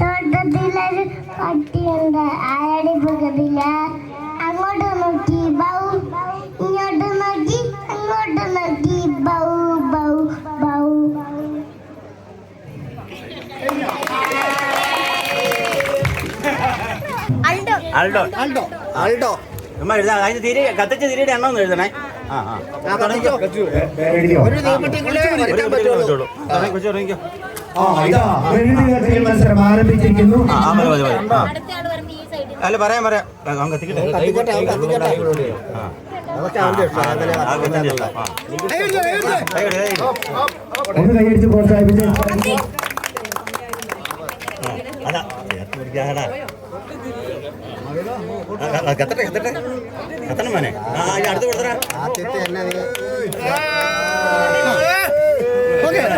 തോട്ടത്തിലൊരു പട്ടിയുണ്ട്. ആരടി പുകതില്ല അങ്ങോട്ട് നോക്കി ബൗ. ഇങ്ങോട്ട് നോക്കി അങ്ങോട്ട് നോക്കി ബൗ ബൗ ബൗ. ആൾഡോ ആൾഡോ ആൾഡോ നമ്മ എഴുതാം. അതിന് തിരി കത്തിച്ച് തിരിയുടെ എണ്ണം ഒന്ന് എഴുതണേ. ആ ആ. കത്തിക്കോ. ഒരു കൊച്ചു തുടങ്ങിക്കോ മത്സരം ആരംഭിച്ചിരിക്കുന്നു. അല്ല പറയാം പറയാം. അവൻ കത്തിക്കട്ടെ. ഒന്ന് കൈയടിച്ച് പ്രോത്സാഹിപ്പിച്ച്. ആ, അതാ. കത്തട്ടെ കത്തട്ടെ. കത്തണം മോനെ. ആ അടുത്ത് കൊടുത്തടാ ആദ്യത്തെ തന്നെ നീ ഓക്കേ, ഓക്കേ, ഓക്കേ. അഞ്ച്, അഞ്ച്, ആറെണ്ണം. ആ, ആ. ആ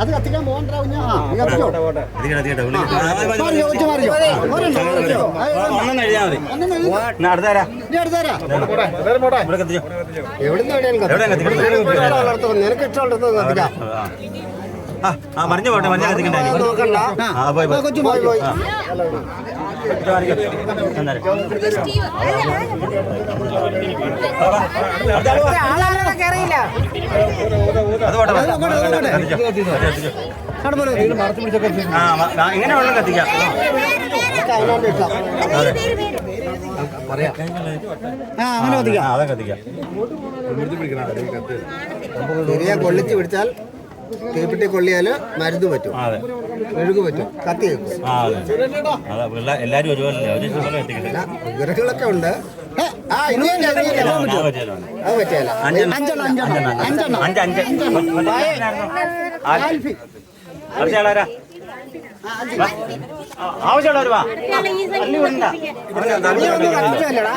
ഒന്നെണ്ണം കത്തിക്കാൻ പോകണ്ടാവും അടുത്താരാ നീ എടുത്തേരാ ഇവിടെ കത്തിച്ചോ? എവിടുന്ന് എവിടെയാണ് എവിടെയാ കത്തിക്കുന്നത്? നിനക്ക് ഇഷ്ടമുള്ളത് കത്തിക്കാം. ആ ആ മറിഞ്ഞു പോട്ടെ മഞ്ഞ കത്തിക്കണ്ടേ നോക്കണ്ട ആ പോയി പോയി പോയി പോയി ആ. ഇത് കാണിക്ക്. അന്നേരം. അടുത്ത ആൾ വാ. അത് പോട്ടെ, ഇങ്ങനെ വെള്ളം കത്തിക്കാം പറയാം അതെ ആ അങ്ങനെ കത്തിക്കാം അതെ കത്തിക്കാം കൊള്ളിച്ച് പിടിച്ചാൽ തീപ്പെട്ടി കൊള്ളിയാൽ മരുന്ന് പറ്റും മെഴുകു പറ്റും കത്തി വെക്കും ആ അതെ അതെ കത്തിക്കട്ടെ വിഗ്രഹങ്ങളൊക്കെ ഉണ്ട് ഏ, ആ ഇനി ഇല്ല, ഇനി ഇല്ല, അത് ആ, പറ്റും. പറ്റിയല്ലോ. അത് പറ്റിയല്ല അഞ്ചെണ്ണം. അഞ്ചെണ്ണം അഞ്ചെണ്ണം അഞ്ചെണ്ണം അഞ്ച് അഞ്ച് ആൽഫി. അടുത്ത ആളാരാ വാ. ആ, ആവശ്യമുള്ളവർ വാ നീ ഒന്നും കത്തിച്ചതല്ലേടാ?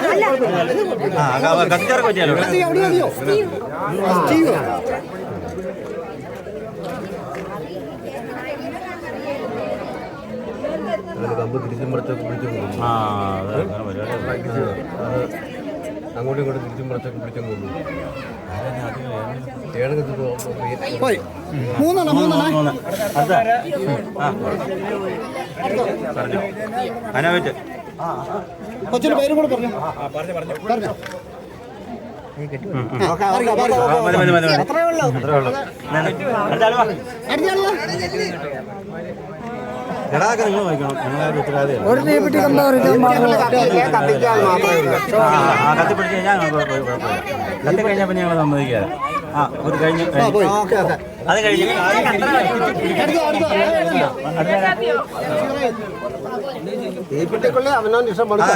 ആ കത്തിച്ചാർക്ക് പറ്റിയാലോ എവിടെ മതിയോ? ആ, സ്റ്റീവ്. ആ അതെ അങ്ങനെ പരിപാടി അങ്ങോട്ടും ഇങ്ങോട്ടും തിരിച്ചും മറിച്ചൊക്കെ പിടിച്ചും കൊണ്ടു പോയി. മൂന്നെണ്ണം മൂന്നെണ്ണം. പറഞ്ഞു. അനാവറ്റ് കൊച്ചിന് പേരും കൂടെ പറഞ്ഞു. പറഞ്ഞു പറഞ്ഞു. പറഞ്ഞു. അത്രേ ഉള്ളൂ. ഒരു തീപ്പെട്ടി കത്തിക്കാൻ മാത്രമേ ഉള്ളൂ. ആ ആ, കത്തി പിടിച്ച് കഴിഞ്ഞാൽ കത്തി കഴിഞ്ഞാൽ പിന്നെ ഞങ്ങൾ സമ്മതിക്കാതെ ആ ഒരു കഴിഞ്ഞ് അത് കഴിഞ്ഞ്.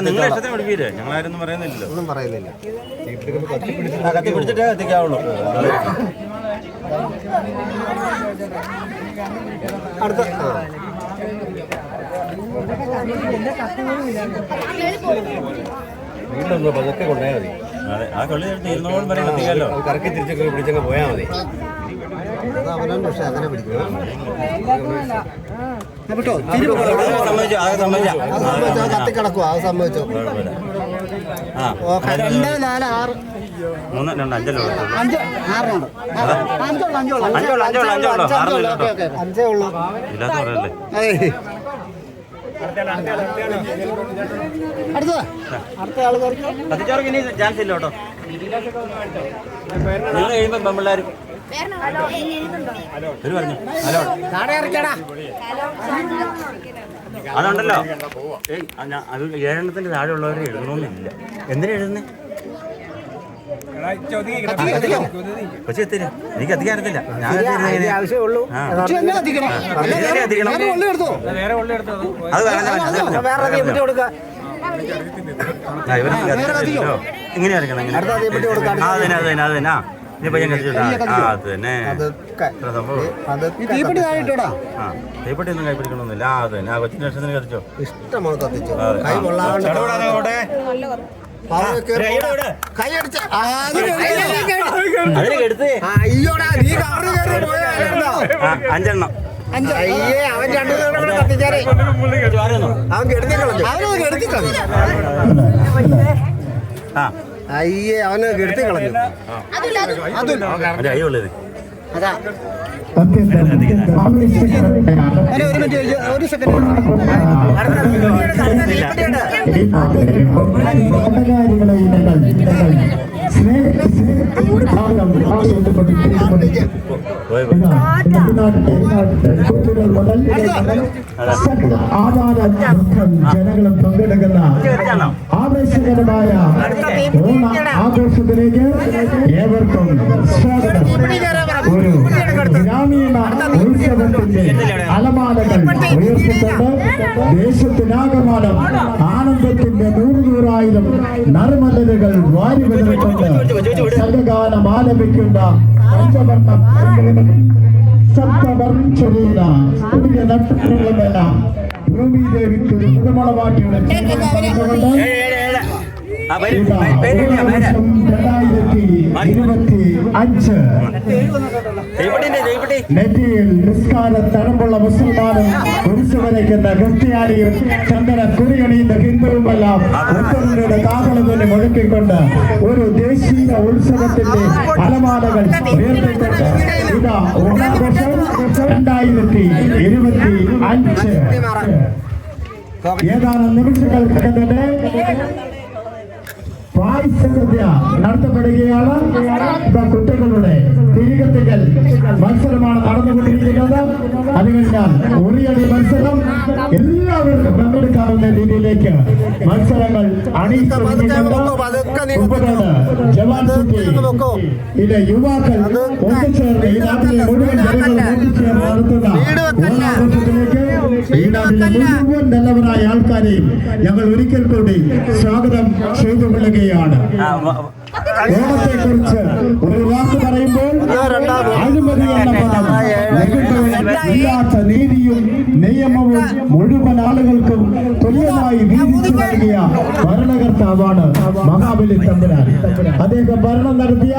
നിങ്ങൾ ഇഷ്ടത്തിന് പിടിക്കില്ലേ ഞങ്ങളാരൊന്നും പറയുന്നില്ലല്ലോ. ഒന്നും പറയുന്നില്ല. കത്തി പിടിച്ചിട്ടേ കത്തിക്കാവുള്ളൂ. അടുത്ത ആ. വീട്ടിലൊന്ന് പതുക്കെ കൊണ്ടുപോയാൽ മതി. ആ കൊള്ളി തീരുന്നോളം വരെ കത്തിക്കാമല്ലോ കറക്കി തിരിച്ചൊക്കെ പിടിച്ചൊക്കെ പോയാൽ മതി. അത് അവനവൻ പക്ഷെ അങ്ങനെ കത്തിക്കിടക്കുക അത് സംഭവിച്ചു രണ്ട് നാല് ആറ്. മൂന്ന് രണ്ട് അഞ്ചല്ലോ അഞ്ച്. അഞ്ചേ ഉള്ളൂ ഇല്ലാത്ത പറയല്ലേ. അടുത്ത ചാൻസ് ഇല്ല കേട്ടോ. നിങ്ങൾ കഴിയുമ്പോൾ പെമ്പിള്ളേർ അതുണ്ടല്ലോ അത് അത് ഏഴെണ്ണത്തിന്റെ താഴെ ഉള്ളവരെ എഴുതണമെന്നില്ല. എന്തിനാ എഴുതുന്നേ? കൊച്ചി എത്തില്ല എനിക്ക് അറിയത്തില്ല ഞാൻ അത്? അത്. ഇങ്ങനെ ഇങ്ങനെ. അതെ അതന്നെ അതന്നെ അതന്നെ തീപ്പെട്ടി തീപ്പെട്ടി ഒന്നും കൈപ്പിടിക്കണമെന്നില്ല ആ അത് തന്നെ ലക്ഷത്തിന് കത്തിച്ചോ ഇഷ്ടമാണ് കത്തിച്ചു. കൈ കൊള്ളാണ്ട് അയ്യോടാ നീ കയറി അഞ്ചെണ്ണം. അയ്യേ അവൻ രണ്ടു കൂടെ അവൻ കെടുത്തി കളഞ്ഞു. അവനത് കെടുത്തി കളഞ്ഞു. ആ. അയ്യേ അവന് കെടുത്തി കളഞ്ഞു. അതാ. ഒരു സെക്കൻഡ് ജനങ്ങളും പങ്കെടുക്കുന്ന ആവേശകരമായ ഓണ ആഘോഷത്തിലേക്ക് ഏവർക്കും സ്വാഗതം. ഒരു வைத்து அலமாட உயர்த்து கொண்ட தேசத்தினாகமான ஆனந்தத்தின் நூறு நூறாயிரம் நறுமலர்கள் வாரி கொண்ட சங்ககாலம் പേര് രണ്ടായിരത്തി ഇരുപത്തി അഞ്ച് തീപ്പെട്ടിന്റെ തീപ്പെട്ടി നെറ്റിയിൽ നിസ്കാര തരമ്പുള്ള മുസൽമാനും കുരിശുവരയ്ക്കുന്ന ക്രിസ്ത്യാനിയും ചന്ദന കുറിയണിയുന്ന ഹിന്ദുവുമെല്ലാം ഉത്തരയുടെ കാതളത്തിന് മുഴക്കിക്കൊണ്ട് ഒരു ദേശീയ ഉത്സവത്തിന്റെ അലമാലകൾ ഉയർത്തിക്കൊണ്ട് ഇതാ ഓണാഘോഷം രണ്ടായിരത്തി ഇരുപത്തി അഞ്ച്. ഏതാനും പായസകൃത്യ നടത്തപ്പെടുകയാണ്. കുട്ടികളുടെ തിരികെത്തിക്കൽ മത്സരമാണ് നടന്നുകൊണ്ടിരിക്കുന്നത്. അത് കഴിഞ്ഞാൽ ഉറിയടി മത്സരം. എല്ലാവർക്കും പങ്കെടുക്കാവുന്ന രീതിയിലേക്ക് മത്സരങ്ങൾ സിറ്റി. ഇത് യുവാക്കൾ ഒത്തുചേർന്ന് ഈ നാട്ടിലെ മുഴുവൻ ജനങ്ങളും ഒത്തുചേർന്ന് നടത്തുന്ന ഓണാഘോഷത്തിലേക്ക് ഈ നാട്ടിലെ മുഴുവൻ നല്ലവരായ ആൾക്കാരെയും ഞങ്ങൾ ഒരിക്കൽ കൂടി സ്വാഗതം ചെയ്തുകൊള്ളുകയാണ്. കൊള്ളുകയാണ് ഓണത്തെ കുറിച്ച് ഒരു ഇല്ലാത്ത നീതിയും നിയമവും മുഴുവൻ ആളുകൾക്കും തുല്യമായി വീതിച്ചു നൽകിയ ഭരണകർത്താവാണ് മഹാബലി തമ്പുരാൻ. അദ്ദേഹം ഭരണം നടത്തിയ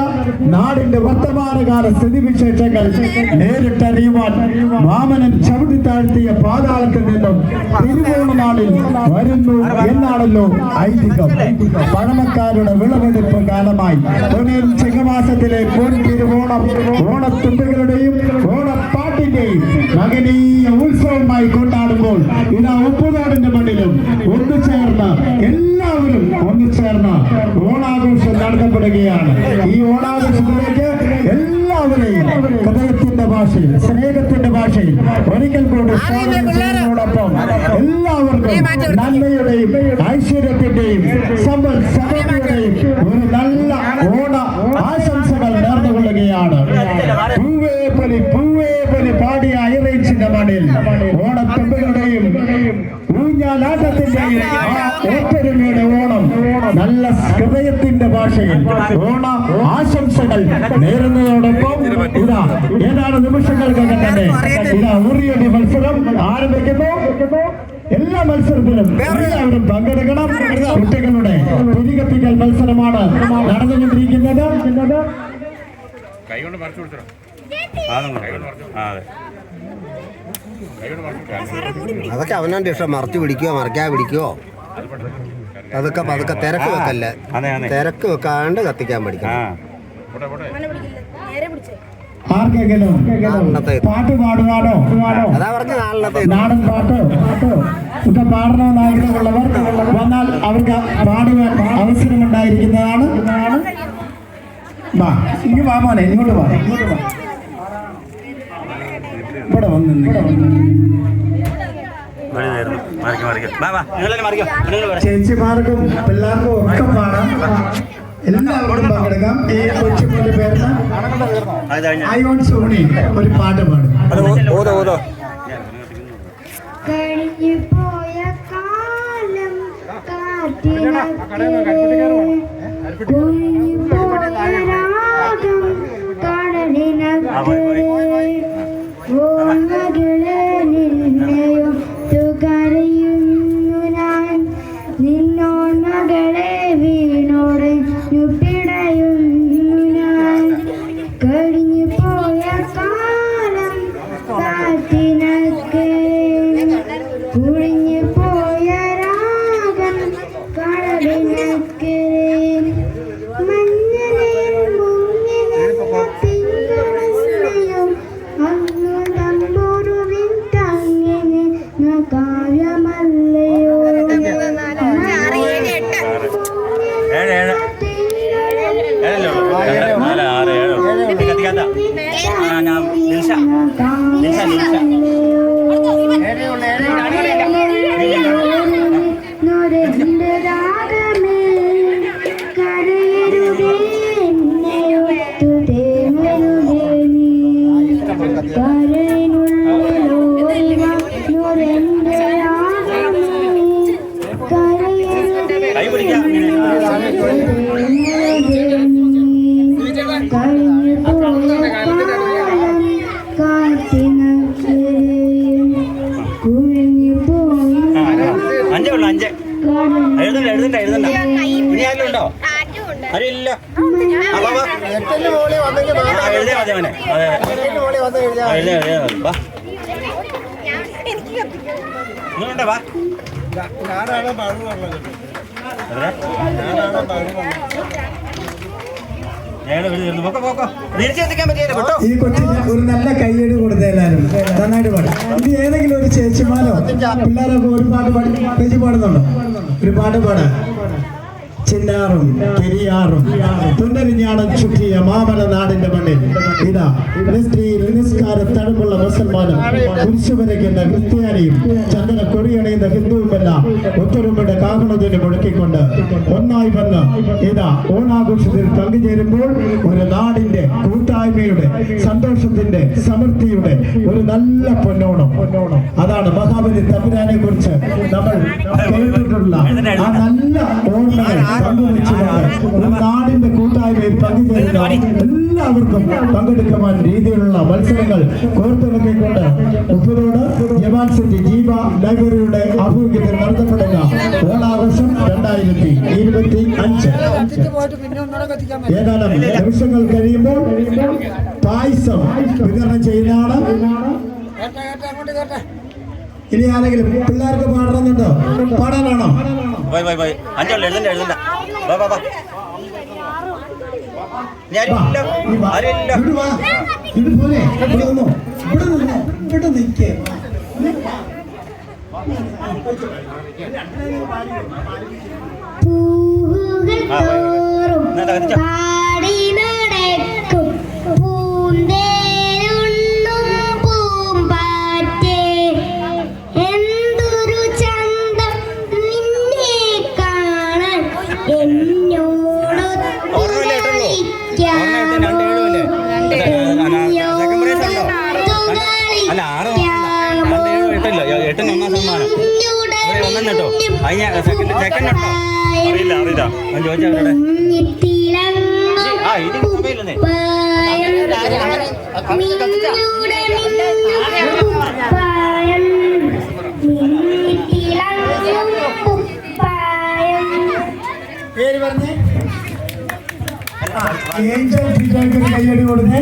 നാടിന്റെ വർത്തമാനകാല സ്ഥിതിവിശേഷങ്ങൾ നേരിട്ടറിയുവാൻ വാമനൻ ചവിട്ടി താഴ്ത്തിയ പാതാളത്തിൽ നിന്നും തിരുവോണ നാളിൽ വരുന്നു എന്നാണല്ലോ ഐതിഹ്യം. പഴമക്കാരുടെ വിളവെടുപ്പ് കാലമായി പൊന്നിയൻ ചിങ്ങമാസത്തിലെ പൊൻ തിരുവോണം ഓണത്തുണ്ടുകളുടെയും ഓണപ്പാട്ടിന്റെയും മകനീയ ഉത്സവമായി കൊണ്ടാടുമ്പോൾ ഇതാ ഉപ്പുനാടിന്റെ മണ്ണിലും ഒന്നുചേർന്ന് എല്ലാവരും ഒന്നുചേർന്ന് ഓണാഘോഷം നടത്തപ്പെടുകയാണ്. ഈ ഓണാഘോഷത്തിലേക്ക് എല്ലാവരെയും ഹൃദയത്തിന്റെ ഭാഷയിൽ സ്നേഹത്തിന്റെ ഭാഷയിൽ ഒരിക്കൽ കൂടി സ്വാഗതം ചെയ്യുന്നതോടൊപ്പം എല്ലാവർക്കും നന്മയുടെയും ഐശ്വര്യത്തിന്റെയും സമ്പൽ സമൃദ്ധിയുടെയും ഒരു നല്ല ഓണ ആശംസകൾ നേർന്നുകൊള്ളുകയാണ് പൂവേ പലി പൂവേ പലി പാടിയ ഐറേച്ചിന്റെ മണിൽ ഓണത്തുമ്പുകളുടെയും ഊഞ്ഞാലാട്ടത്തിന്റെയും ആ ഒത്തൊരുമയുടെ ഓണം നല്ല ഹൃദയത്തിന്റെ ഭാഷയിൽ ഓണ ആശംസകൾ നേരുന്നതോടൊപ്പം ഇതാ ഏതാനും നിമിഷങ്ങൾക്കൊക്കെ തന്നെ ഇതാ ഉറിയടി മത്സരം ആരംഭിക്കുന്നു. എല്ലാ മത്സരത്തിലും എല്ലാവരും പങ്കെടുക്കണം. കുട്ടികളുടെ തിരികത്തിക്കൽ മത്സരമാണ് നടന്നുകൊണ്ടിരിക്കുന്നത്. അതൊക്കെ അവനാണ്ട് ഇഷ്ടം. മറച്ചു പിടിക്കുകയോ മറക്കാതെ പിടിക്കുകയോ അതൊക്കെ പതുക്കെ തിരക്ക് വെക്കല്ല? തിരക്ക് വെക്കാണ്ട് കത്തിക്കാൻ ആ പഠിക്കണം പാട്ട്. പാടുവാനോ? അതാ പറഞ്ഞ നാളിനത്തെ നാടൻ പാട്ടോ. ഒക്കെ പാടണമെന്ന് ആഗ്രഹമുള്ളവർ വന്നാൽ അവർക്ക് പാടുവാൻ വാ ഇങ്ങ് വാ മോനെ ഇങ്ങോട്ട് വാ. ഇങ്ങോട്ട് വാ. ഇവിടെ വന്ന് നിന്ന്. വെളി നേരുന്നു മറിക്കും മറിക്കും. വാ വാ. മറിക്കോ. നിങ്ങൾ വരെ. ചേച്ചിമാർക്കും പിള്ളേർക്കും ഒക്കെ പാടാം. എല്ലാവർക്കും പങ്കെടുക്കാം. ഈ കൊച്ചുമോന്റെ പേരിൽ അത് കഴിഞ്ഞ. ഐവോൺ സോണി ഒരു പാട്ട് പാടും. ഓതോ ഓതോ കഴിഞ്ഞു പോയ കാലം പോയ രാഗം എന്റെ Hmm. എഴുതണ്ട എഴുതണ്ട ഇനി ഉണ്ടോ. ആരും ഇല്ല ആ, വാ, വാ. എട്ടിന്റെ മുകളിൽ വന്നെങ്കിൽ ആ, എഴുതിയാ മതി അവനെ. അതെ ആ, എഴുതിയാ എഴുതിയാ മതി. വാ. ഇങ്ങോട്ടെ വാ എവിടെ? ഏടെ വിളി വരുന്നു. പൊക്കോ, പൊക്കോ. തിരിച്ചെത്തിക്കാൻ പറ്റിയില്ല കേട്ടോ ഈ കൊച്ചിന് ഒരു നല്ല കയ്യടി കൊടുത്ത എല്ലാവരും നന്നായിട്ട് പാടും. ഇത് ഏതെങ്കിലും ഒരു ചേച്ചിമാരോ പിള്ളേരൊക്കെ ഒരു പാട്ട് പാടി ചേച്ചി പാടുന്നുണ്ടോ? ഒരു പാട്ട് പാടാ. ചിന്നാറും പെരിയാറും തുന്നരിഞ്ഞാണം ചുറ്റിയ മാമല നാടിന്റെ മണ്ണിൽ. ഇതാ നിസ്കാര തടുപ്പുള്ള മുസൽമാനും കുരിശുവരയ്ക്കുന്ന ക്രിസ്ത്യാനിയും ചന്ദന കൊടിയണയുന്ന ഹിന്ദുവുമെല്ലാം ഒത്തൊരുമയുടെ കാഹളത്തിന് മുഴക്കിക്കൊണ്ട് ഒന്നായി വന്ന് ഇതാ ഓണാഘോഷത്തിൽ പങ്കുചേരുമ്പോൾ ഒരു നാടിന്റെ കൂട്ടായ്മയുടെ സന്തോഷത്തിന്റെ സമൃദ്ധിയുടെ ഒരു നല്ല പൊന്നോണം. അതാണ് മഹാബലി തമ്പുരാനെ കുറിച്ച് നമ്മൾ കേട്ടിട്ടുള്ള ആ നല്ല ഓർമ്മകൾ. നാടിന്റെ കൂട്ടായ്മയിൽ പങ്കുചേരുന്ന എല്ലാവർക്കും പങ്കെടുക്കുവാൻ രീതിയിലുള്ള മത്സരങ്ങൾ കോർത്തിണക്കിക്കൊണ്ട് ഉപ്പുതോട് ജവാൻ സിറ്റി ജീവ ലൈബ്രറിയുടെ ആഭിമുഖ്യത്തിൽ നടത്തപ്പെടുന്ന ഓണാഘോഷം രണ്ടായിരത്തി ഇരുപത്തി അഞ്ച്. ഏതാനും നിമിഷങ്ങൾ കഴിയുമ്പോൾ പായസം വിതരണം ചെയ്യുന്നതാണ്. ഇനി ആരെങ്കിലും പിള്ളേർക്ക് പാടണമെന്നുണ്ടോ? പാടാനാണോ? അഞ്ചുള്ളു എഴുതണ്ട എഴുതണ്ട. പോരെ. ഇവിടെ നിന്നോ. ഇവിടെ നിന്നോ. ഇവിടെ നിൽക്കേ പൂവുകൾ. തോറും എട്ടില്ല എട്ടിന് ഒന്നാം സമ്മാനം. ഒന്നും കേട്ടോ. സെക്കൻഡ് അറിയില്ല അറിയില്ല. ഞാൻ ചോദിച്ചാ അവരോട് ആ ഇത് മൊബൈലല്ലേ പേര് പറഞ്ഞേ? ഏഞ്ചൽ കൈയടി കയ്യടി കൊടുത്തേ.